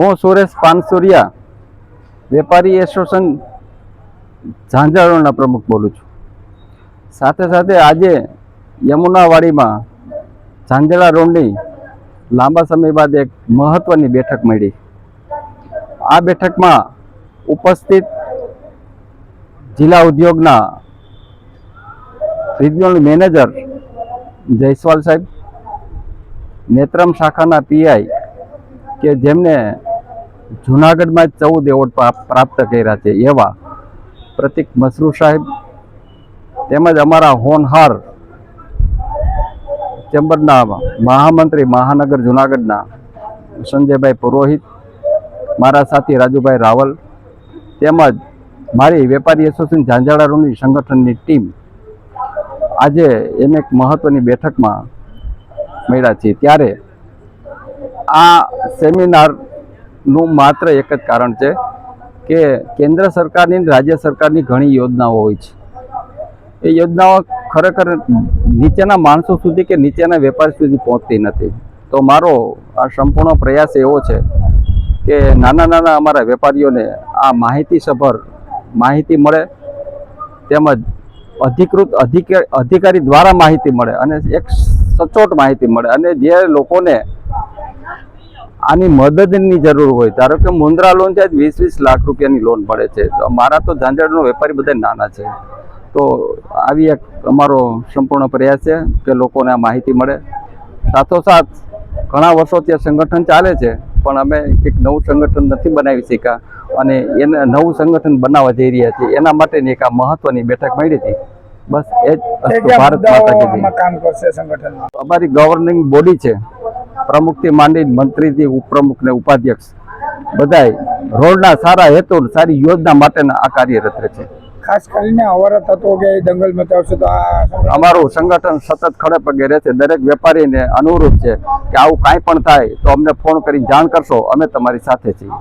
હું સુરેશ પાનસુરિયા, વેપારી એસોસિએશન ઝાંઝાળોના પ્રમુખ બોલું છું. સાથે સાથે આજે યમુનાવાડીમાં ઝાંઝરા રોડની લાંબા સમય બાદ એક મહત્વની બેઠક મળી. આ બેઠકમાં ઉપસ્થિત જિલ્લા ઉદ્યોગના રિજનલ મેનેજર જયસ્વાલ સાહેબ, નેત્રમ શાખાના પીઆઈ કે જેમને જુનાગઢમાં જ ચૌદ એવોર્ડ પ્રાપ્ત કર્યા છે એવા પ્રતિક મસરૂ સાહેબ તેમજ અમારા હોનહાર ચેમ્બરના મહામંત્રી મહાનગર જુનાગઢના સંજયભાઈ પુરોહિત, મારા સાથી રાજુભાઈ રાવલ તેમજ મારી વેપારી એસોસિએશન ઝાંઝાળારોની સંગઠનની ટીમ આજે એને એક મહત્વની બેઠકમાં મળ્યા છીએ ત્યારે આ સેમિનારનું માત્ર એક જ કારણ છે કે કેન્દ્ર સરકારની રાજ્ય સરકારની ઘણી યોજનાઓ હોય છે. એ યોજનાઓ ખરેખર નીચેના માણસો સુધી કે નીચેના વેપારી સુધી પહોંચતી નથી. તો મારો આ સંપૂર્ણ પ્રયાસ એવો છે કે નાના નાના અમારા વેપારીઓને આ માહિતીસભર માહિતી મળે, તેમજ અધિકૃત અધિક- અધિકારી દ્વારા માહિતી મળે અને એક સચોટ માહિતી મળે અને જે લોકોને આની મદદની જરૂર હોય. ધારો કે મુન્દ્રા લોન છે વીસ વીસ લાખ રૂપિયાની લોન પડે છે. તો મારા તો ઝાંઝરનો વેપારી બધા નાના છે. તો આવી એક અમારો સંપૂર્ણ પ્રયાસ છે કે લોકોને આ માહિતી મળે. સાથોસાથ ઘણા વર્ષો ત્યાં સંગઠન ચાલે છે પણ અમે એક નવું સંગઠન નથી બનાવી શક્યા. અને એને નવું સંગઠન બનાવવા જઈ રહ્યા છીએ. એના માટેની એક આ મહત્વની બેઠક મળી હતી. બસ એ જ ભારત માતા કામ કરશે સંગઠન અમારી ગવર્નિંગ બોડી છે. પ્રમુખથી માંડી મંત્રીથી ઉપપ્રમુખ ને ઉપાધ્યક્ષ બધાય રોડના સારા હેતુ સારી યોજના માટેના આ કાર્યરત રહે છે. ખાસ કરીને અવરત હતો કે દંગલ મચાવશે તો આ અમારું સંગઠન સતત ખડે પગે રહે છે. દરેક વેપારીને અનુરોધ છે કે આવું કાંઈ પણ થાય તો અમને ફોન કરી જાણ કરશો. અમે તમારી સાથે છીએ.